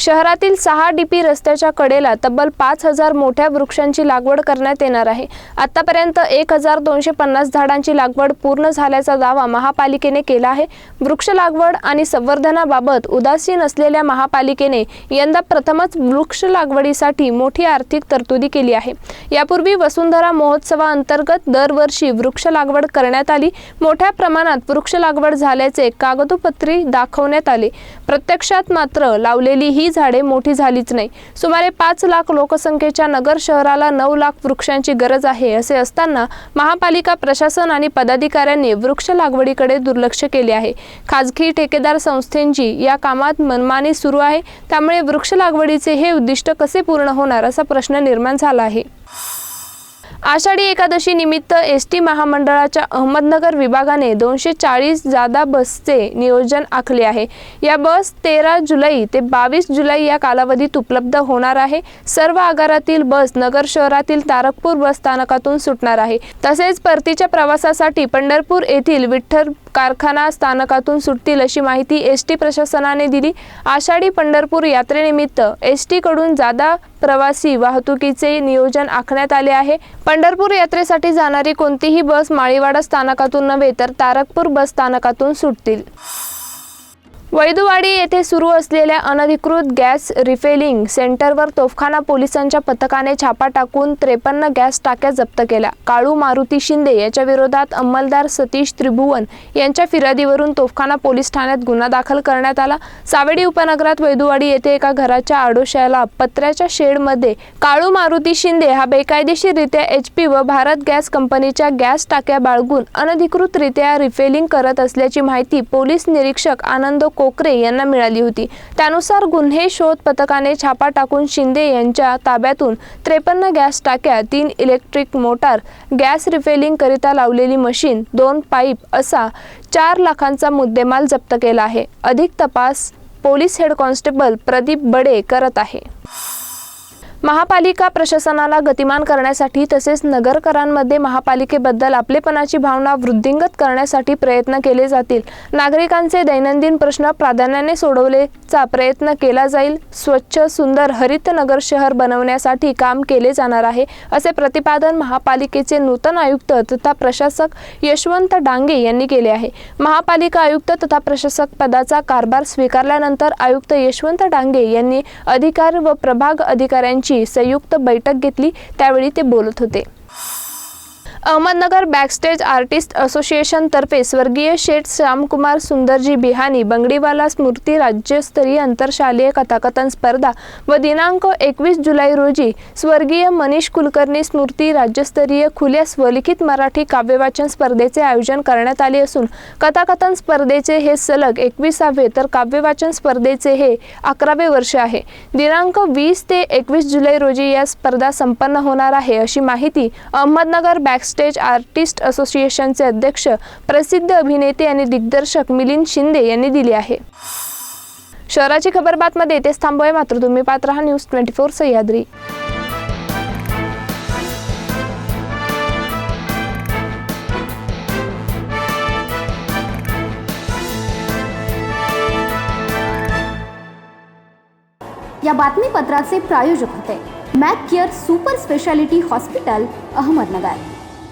शहरातील सहा डीपी रस्त्याच्या कडेला तब्बल पाच हजार मोठ्या वृक्षांची लागवड करण्यात येणार आहे. आतापर्यंत एक हजार दोनशे पन्नास झाडांची लागवड पूर्ण झाल्याचा दावा महापालिकेने केला आहे. वृक्ष लागवड आणि संवर्धनाबाबत उदासीन असलेल्या महापालिकेने यंदा प्रथमच वृक्ष लागवडीसाठी मोठी आर्थिक तरतुदी केली आहे. यापूर्वी वसुंधरा महोत्सवाअंतर्गत दरवर्षी वृक्ष लागवड करण्यात आली. मोठ्या प्रमाणात वृक्ष लागवड झाल्याचे कागदोपत्री दाखवण्यात आले. प्रत्यक्षात मात्र लावलेली ही झाडे मोठी झालीच नाही. सुमारे पाच लाख लोकसंख्येच्या नगर शहराला नऊ लाख वृक्षांची गरज आहे असे असताना महापालिका प्रशासन आणि पदाधिकाऱ्यांनी वृक्ष लागवडीकडे दुर्लक्ष केले आहे. खाजगी ठेकेदार संस्थेंची या कामात मनमानी सुरू आहे. त्यामुळे वृक्ष लागवडीचे हे उद्दिष्ट कसे पूर्ण होणार असा प्रश्न निर्माण झाला आहे. आषाढी एकादशी निमित्त एस टी महामंडळाच्या अहमदनगर विभागाने दोनशे चाळीस जादा बसचे नियोजन आखले आहे. या बस तेरा जुलै ते बावीस जुलै या कालावधीत उपलब्ध होणार आहे. सर्व आगारातील बस नगर शहरातील तारकपूर बस स्थानकातून सुटणार आहे. तसेच परतीच्या प्रवासासाठी पंढरपूर येथील विठ्ठल कारखाना स्थानकातून सुटतील अशी माहिती एस टी प्रशासनाने दिली. आषाढी पंढरपूर यात्रेनिमित्त एस टीकडून जादा प्रवासी वाहतुकीचे नियोजन आखण्यात आले आहे. पंढरपूर यात्रेसाठी जाणारी कोणतीही बस माळीवाडा स्थानकातून नव्हे तर तारकपूर बस स्थानकातून सुटतील. वैदुवाडी येथे सुरू असलेल्या अनधिकृत गॅस रिफेलिंग सेंटरवर तोफखाना पोलिसांच्या पथकाने छापा टाकून त्रेपन्न गॅस टाक्या जप्त केल्या. काळू मारुती शिंदे याच्या विरोधात अंमलदार सतीश त्रिभुवन यांच्या फिर्यादीवरून तोफखाना पोलीस ठाण्यात गुन्हा दाखल करण्यात आला. सावेडी उपनगरात वैदुवाडी येथे एका घराच्या आडोशाला पत्र्याच्या शेडमध्ये काळू मारुती शिंदे हा बेकायदेशीररित्या एच पी व भारत गॅस कंपनीच्या गॅस टाक्या बाळगून अनधिकृतरित्या रिफेलिंग करत असल्याची माहिती पोलीस निरीक्षक आनंद कोकरे यांना मिळाली होती. त्यानुसार गुन्हे शोध पथकाने छापा टाकून शिंदे यांच्या ताब्यातून त्रेपन्न गॅस टाक्या तीन इलेक्ट्रिक मोटार गॅस रिफेलिंगकरिता लावलेली मशीन दोन पाईप असा चार लाखांचा मुद्देमाल जप्त केला आहे. अधिक तपास police head constable Pradeep Bade करत आहे. महापालिका प्रशासनाला गतिमान करण्यासाठी तसेच नगरकरांमध्ये महापालिकेबद्दल आपलेपणाची भावना वृद्धिंगत करण्यासाठी प्रयत्न केले जातील. नागरिकांचे दैनंदिन प्रश्न प्राधान्याने सोडवलेचा प्रयत्न केला जाईल. स्वच्छ सुंदर हरित नगर शहर बनवण्यासाठी काम केले जाणार आहे असे प्रतिपादन महापालिकेचे नूतन आयुक्त तथा प्रशासक यशवंत डांगे यांनी केले आहे. महापालिका आयुक्त तथा प्रशासक पदाचा कारभार स्वीकारल्यानंतर आयुक्त यशवंत डांगे यांनी अधिकार व प्रभाग अधिकाऱ्यांची संयुक्त बैठक घेतली त्यावेळी ते बोलत होते. अहमदनगर बॅकस्टेज आर्टिस्ट असोसिएशनतर्फे स्वर्गीय शेठ श्यामकुमार सुंदरजी बिहानी बंगडीवाला स्मृती राज्यस्तरीय आंतरशालेय कथाकथन स्पर्धा व दिनांक एकवीस जुलै रोजी स्वर्गीय मनीष कुलकर्णी स्मृती राज्यस्तरीय खुल्या स्वलिखित मराठी काव्यवाचन स्पर्धेचे आयोजन करण्यात आले असून कथाकथन स्पर्धेचे हे सलग एकविसावे तर काव्यवाचन स्पर्धेचे हे अकरावे वर्ष आहे. दिनांक वीस ते एकवीस जुलै रोजी या स्पर्धा संपन्न होणार आहे अशी माहिती अहमदनगर बॅक्स स्टेज आर्टिस्ट असोसिएशनचे अध्यक्ष प्रसिद्ध अभिनेते आणि दिग्दर्शक मिलिंद शिंदे यांनी दिली आहे. शहराची खबर बातमध्ये येथेच थांबूया मात्र तुम्ही पाहत राहा न्यूज ट्वेंटी फोर सह्याद्री. या बातमीपत्राचे प्रायोजक होते. Mac care super speciality hospital Ahmednagar.